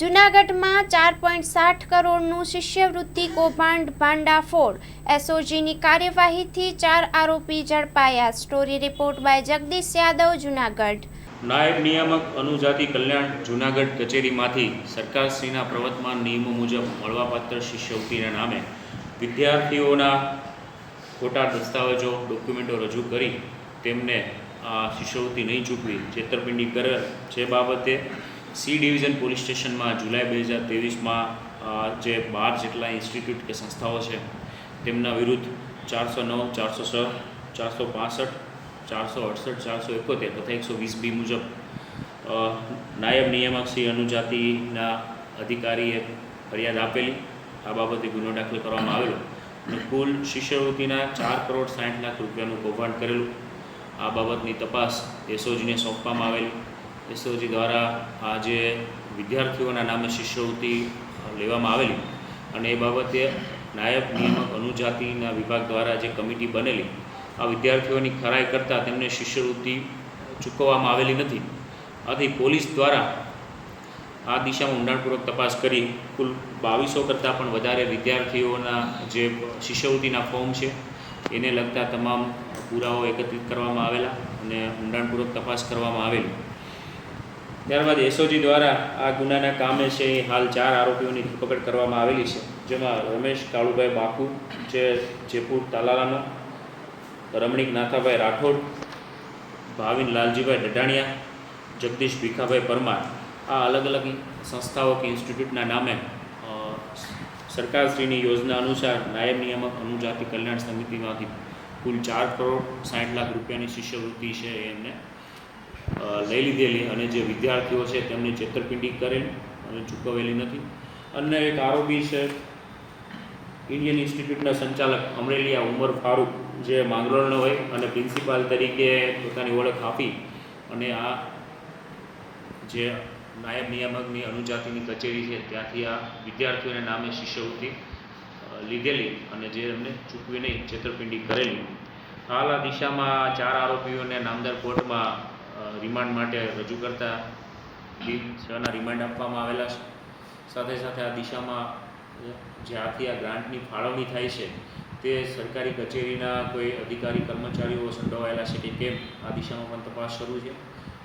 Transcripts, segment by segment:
જૂનાગઢમાં ચાર પોઈન્ટ સાઠ કરોડનું શિષ્યવૃત્તિ કૌભાંડ ભાંડાફોડ. એસઓજીની કાર્યવાહીથી ચાર આરોપી ઝડપાયા. Story report by Jagdish Yadav, Junagadh. નાયબ નિયામક અનુજાતિ કલ્યાણ, જૂનાગઢ કચેરીમાંથી સરકારશ્રીના પ્રવર્તમાન નિયમો મુજબ મળવાપાત્ર શિષ્યવૃત્તિના નામે વિદ્યાર્થીઓના ખોટા દસ્તાવેજો, ડોક્યુમેન્ટો રજૂ કરી તેમને શિષ્યવૃત્તિ નહીં ચૂકવી. છેતરપિંડી કરે છે બાબતે સી ડિવિઝન પોલીસ સ્ટેશનમાં જુલાઈ બે હજાર ત્રેવીસમાં જે બાર જેટલા ઇન્સ્ટિટ્યૂટ કે સંસ્થાઓ છે, તેમના વિરુદ્ધ ચારસો નવ, ચારસો છ, ચારસો પાસઠ, ચારસો અડસઠ, ચારસો એકોતેર તથા એકસો વીસ બી મુજબ નાયબ નિયામક શ્રી અનુજાતિના અધિકારીએ ફરિયાદ આપેલી. આ બાબતે ગુનો દાખલ કરવામાં આવેલો. અને કુલ શિષ્યવૃત્તિના ચાર કરોડ સાઠ લાખ રૂપિયાનું કૌભાંડ કરેલું. આ બાબતની તપાસ એસઓજીને સોંપવામાં આવેલી. એસઓજી દ્વારા આ જે વિદ્યાર્થીઓના નામે શિષ્યવૃત્તિ લેવામાં આવેલી અને એ બાબતે નાયબ નિયામક અનુજાતિના વિભાગ દ્વારા જે કમિટી બનેલી, આ વિદ્યાર્થીઓની ખરાઈ કરતાં તેમને શિષ્યવૃત્તિ ચૂકવવામાં આવેલી નથી. આથી પોલીસ દ્વારા આ દિશામાં ઊંડાણપૂર્વક તપાસ કરી, કુલ બાવીસો કરતાં પણ વધારે વિદ્યાર્થીઓના જે શિષ્યવૃત્તિના ફોર્મ છે, એને લગતા તમામ પુરાવો એકત્રિત કરવામાં આવેલા અને ઊંડાણપૂર્વક તપાસ કરવામાં આવેલી. ત્યારબાદ એસઓજી દ્વારા આ ગુનાના કામે છે એ હાલ ચાર આરોપીઓની ધરપકડ કરવામાં આવેલી છે, જેમાં રમેશ કાળુભાઈ બાકુ, જે જેપુર તાલાલાનો, રમણીક નાથાભાઈ રાઠોડ, ભાવિન લાલજીભાઈ ડડાણિયા જગદીશ ભીખાભાઈ પરમાર. આ અલગ અલગ સંસ્થાઓ કે ઇન્સ્ટિટ્યૂટના નામે સરકારશ્રીની યોજના અનુસાર નાયબ નિયામક અનુજાતિ કલ્યાણ સમિતિમાંથી કુલ ચાર કરોડ સાઠ લાખ રૂપિયાની શિષ્યવૃત્તિ છે એમને લઈ લીધેલી અને જે વિદ્યાર્થીઓ છે તેમની છેતરપિંડી કરેલી અને ચૂકવેલી નથી. અને એક આરોપી છે ઇન્ડિયન ઇન્સ્ટિટ્યૂટના સંચાલક અમરેલિયા ઉમર ફારૂક, જે માંગરોળનો હોય અને પ્રિન્સિપાલ તરીકે પોતાની ઓળખ આપી અને આ જે નાયબ નિયામકની અનુજાતિની કચેરી છે, ત્યાંથી આ વિદ્યાર્થીઓના નામે શિષ્યવૃત્તિ લીધેલી અને જે એમને ચૂકવી નહીં છેતરપિંડી કરેલી. હાલ આ દિશામાં ચાર આરોપીઓને નામદાર કોર્ટમાં રિમાન્ડ માટે રજૂ કરતા. છના રિમાન્ડ આપવામાં આવેલા છે સાથે સાથે આ દિશામાં જ્યાંથી આ ગ્રાન્ટની ફાળવણી થાય છે, તે સરકારી કચેરીના કોઈ અધિકારી કર્મચારીઓ સંડોવાયેલા છે કે કેમ? આ દિશામાં પણ તપાસ શરૂ છે.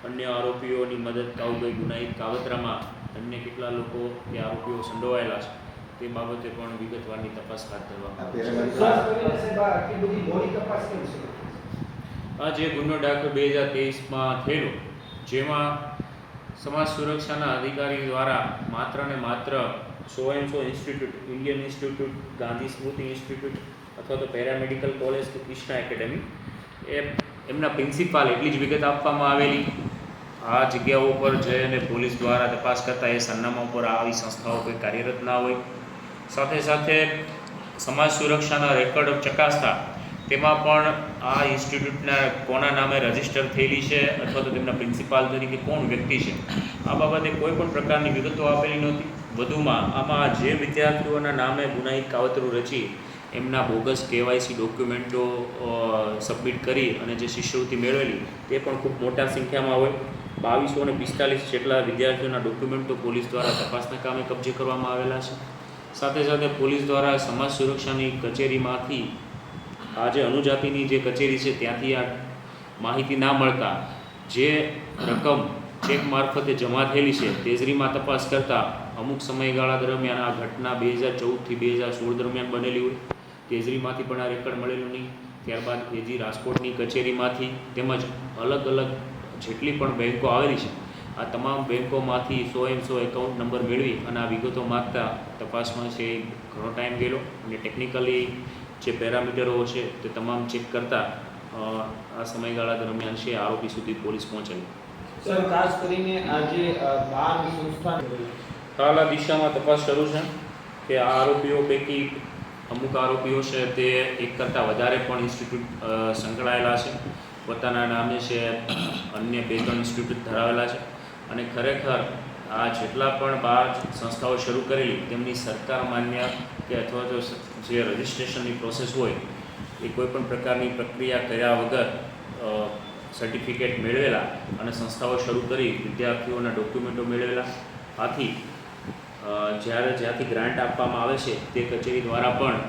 અન્ય આરોપીઓની મદદ કાઉગઈ ગુનાહિત કાવતરામાં અન્ય કેટલા લોકો કે આરોપીઓ સંડોવાયેલા છે, તે બાબતે પણ વિગતવારની તપાસ હાથ ધરવામાં આવી છે. આ જે ગુનો દાખલ બે હજાર તેવીસમાં થયેલો, જેમાં સમાજ સુરક્ષાના અધિકારી દ્વારા માત્ર ને માત્ર so and so institute, Indian institute, Gandhi Smriti institute અથવા તો પેરામેડિકલ કોલેજ કે કૃષ્ણા એકેડેમી, એ એમના પ્રિન્સિપાલ એટલી જ વિગત આપવામાં આવેલી. આ જગ્યાઓ ઉપર જઈ અને પોલીસ દ્વારા તપાસ કરતાં એ સરનામા ઉપર આવી સંસ્થાઓ કોઈ કાર્યરત ના હોય. સાથે સાથે સમાજ સુરક્ષાના રેકોર્ડ ચકાસતા તેમાં પણ આ ઇન્સ્ટિટ્યૂટના કોના નામે રજિસ્ટર થયેલી છે અથવા તો તેમના પ્રિન્સિપાલ તરીકે કોણ વ્યક્તિ છે? આ બાબતે કોઈ પણ પ્રકારની વિગતો આપેલી નહોતી. વધુમાં, આમાં જે વિદ્યાર્થીઓના નામે ગુનાહિત કાવતરું રચી એમના બોગસ કેવાયસી ડોક્યુમેન્ટો સબમિટ કરી અને જે શિષ્યવૃત્તિ મેળવેલી તે પણ ખૂબ મોટા સંખ્યામાં હોય. બાવીસો અને પિસ્તાલીસ જેટલા વિદ્યાર્થીઓના ડોક્યુમેન્ટો પોલીસ દ્વારા તપાસના કામે કબજે કરવામાં આવેલા છે. સાથે સાથે પોલીસ દ્વારા સમાજ સુરક્ષાની કચેરીમાંથી આ જે અનુજાતિની જે કચેરી છે, ત્યાંથી આ માહિતી ના મળતા જે રકમ ચેક મારફતે જમા થયેલી છે, તેજરીમાં તપાસ કરતાં અમુક સમયગાળા દરમિયાન આ ઘટના બે હજાર ચૌદથી બે હજાર સોળ દરમિયાન બનેલી હોય. તેજરીમાંથી પણ આ રેકર્ડ મળેલું નહીં. ત્યારબાદ એજી રાજકોટની કચેરીમાંથી તેમજ અલગ અલગ જેટલી પણ બેન્કો આવેલી છે, આ તમામ બેન્કોમાંથી સો એમ સો એકાઉન્ટ નંબર મેળવી અને આ વિગતો માગતા તપાસમાં છે, ઘણો ટાઈમ ગયેલો અને ટેકનિકલી જે પેરામીટરો છે તે તમામ ચેક કરતાં આ સમયગાળા દરમિયાન છે આરોપી સુધી પોલીસ પહોંચેલી સર ખાસ કરીને આજે બાર સંસ્થા હાલ આ દિશામાં તપાસ શરૂ છે કે આ આરોપીઓ પૈકી અમુક આરોપીઓ છે તે એક કરતાં વધારે પણ ઇન્સ્ટિટ્યૂટ સંકળાયેલા છે. પોતાના નામે છે અન્ય બે ત્રણ ઇન્સ્ટિટ્યૂટ ધરાવેલા છે. અને ખરેખર આ જેટલા પણ બાર સંસ્થાઓ શરૂ કરેલી, તેમની સરકાર માન્ય કે અથવા તો જે રજિસ્ટ્રેશનની પ્રોસેસ હોય, એ કોઈપણ પ્રકારની પ્રક્રિયા કર્યા વગર સર્ટિફિકેટ મેળવેલા અને સંસ્થાઓ શરૂ કરી, વિદ્યાર્થીઓના ડોક્યુમેન્ટો મેળવેલા. આથી જ્યારે જ્યાંથી ગ્રાન્ટ આપવામાં આવે છે, તે કચેરી દ્વારા પણ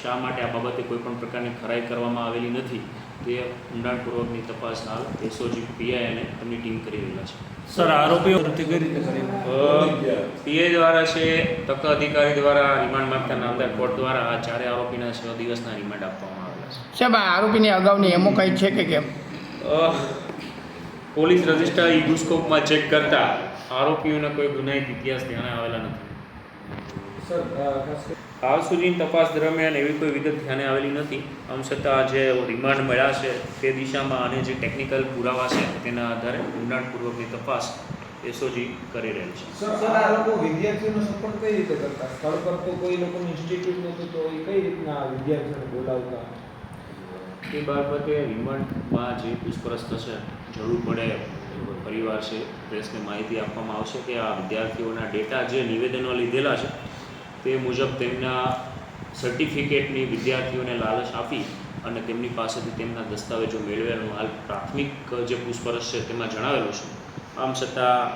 શા માટે આ બાબતે કોઈ પણ પ્રકારની ખરાઈ કરવામાં આવેલી નથી તે ઊંડાણપૂર્વકની તપાસ હાલ એસઓજી પીઆઈ અને તેમની ટીમ કરી રહેલા છે. સર આરોપીઓ કઈ રીતે કરી પીઆઈ દ્વારા છે તક અધિકારી દ્વારા રિમાન્ડ માંગતા નામદાર કોર્ટ દ્વારા આ ચારે આરોપીના છ દિવસના રિમાન્ડ આપવામાં આવેલા છે. સાહેબ આ આરોપીની અગાઉની એમો કંઈ છે કે કેમ? પોલીસ રજિસ્ટર ઈ ચેક કરતા આરોપીઓના કોઈ ગુનાહિત ઇતિહાસ ધ્યાને આવેલા નથી. હાલ સુધીની તપાસ દરમિયાન એવી કોઈ વિગત ધ્યાને આવેલી નથી. આમ છતાં જે રિમાન્ડ મળ્યા છે તે દિશામાં અને જે ટેકનિકલ પુરાવા છે તેના આધારે ઊંડાણપૂર્વકની તપાસ એસઓજી કરી રહેલ છે. સર આ લોકો વિદ્યાર્થીઓનો સપોર્ટ કઈ રીતે કરતા? સ્થળ પર તો કોઈ લોકોનું ઇન્સ્ટિટ્યૂટ નહોતું તો એ કઈ રીતના વિદ્યાર્થીઓને બોલાવતા? એ બાબતે રિમાન્ડમાં જે પૂછપરછ થશે જરૂર પડે પરિવાર છે પ્રેસને માહિતી આપવામાં આવશે કે આ વિદ્યાર્થીઓના ડેટા જે નિવેદનો લીધેલા છે તે મુજબ તેમના સર્ટિફિકેટની વિદ્યાર્થીઓને લાલચ આપી અને તેમની પાસેથી તેમના દસ્તાવેજો મેળવેલું. હાલ પ્રાથમિક જે પૂછપરછ છે તેમાં જણાવેલું છે. આમ છતાં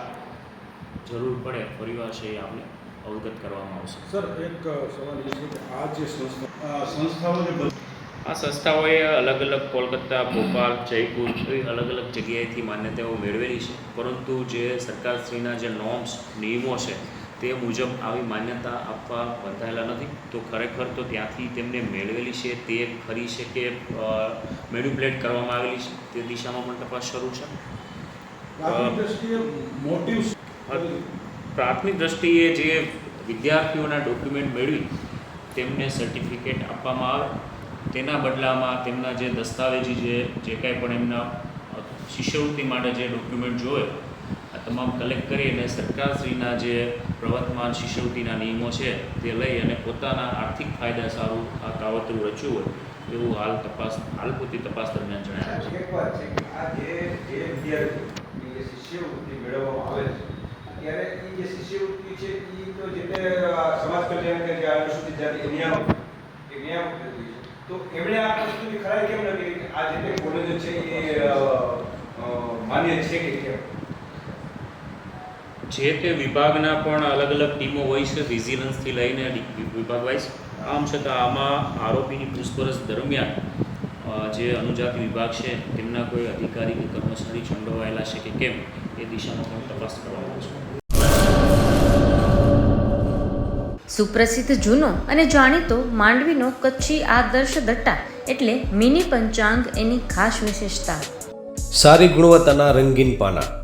જરૂર પડે પરિવાર છે એ આપણે અવગત કરવામાં આવશે. સર એક સવાલ એ છે કે આ જે સંસ્થા સંસ્થાઓને સંસ્થાઓ આ સંસ્થાઓએ અલગ અલગ કોલકાતા ભોપાલ જયપુર એવી અલગ અલગ જગ્યાએથી માન્યતાઓ મેળવેલી છે. પરંતુ જે સરકારશ્રીના જે નોર્મ્સ નિયમો છે તે મુજબ આવી માન્યતા આપવા બંધાયેલા નથી. તો ખરેખર તો ત્યાંથી તેમને મેળવેલી છે તે ખરી છે કે મેન્યુપ્લેટ કરવામાં આવેલી છે? તે દિશામાં પણ તપાસ શરૂ છે? પ્રાથમિક દ્રષ્ટિએ જે વિદ્યાર્થીઓના ડોક્યુમેન્ટ મેળવી તેમને સર્ટિફિકેટ આપવામાં આવે. તેના બદલામાં તેમના જે દસ્તાવેજી જે જે કાંઈ પણ એમના શિષ્યવૃત્તિ માટે જે ડોક્યુમેન્ટ જોઈએ આ તમામ કલેક્ટ કરી અને સરકારશ્રીના જે પ્રવર્તમાન શિષ્યવૃત્તિના નિયમો છે, તે લઈ અને પોતાના આર્થિક ફાયદા સારું આ કાવતરું રચ્યું હોય, એવું હાલ તપાસ, હાલ પૂરતી તપાસ દરમિયાન જણાવ્યું છે. ત્યારે એ જે શિષ્યવૃત્તિ છે સમાજ કલ્યાણ કે જે એમણે આ વસ્તુની ખરાઈ કેમ ન આ જે કોલેજો છે, એ માન્ય છે કે કેમ? જે તે વિભાગના પણ અલગ અલગ ટીમો હોય છે વિજિલન્સથી લઈને વિભાગ વાઇઝ આમ છતાં આમાં આરોપીની પૂછપરછ દરમિયાન જે અનુજાતિ વિભાગ છે તેમના કોઈ અધિકારી કે કર્મચારી સંડોવાયેલા છે કે કેમ એ દિશામાં પણ તપાસ કરવામાં આવશે સુપ્રસિદ્ધ જૂનો અને જાણીતો માંડવીનો કચ્છી આદર્શ દટ્ટા એટલે મિની પંચાંગ એની ખાસ વિશેષતા. સારી ગુણવત્તાના રંગીન પાના.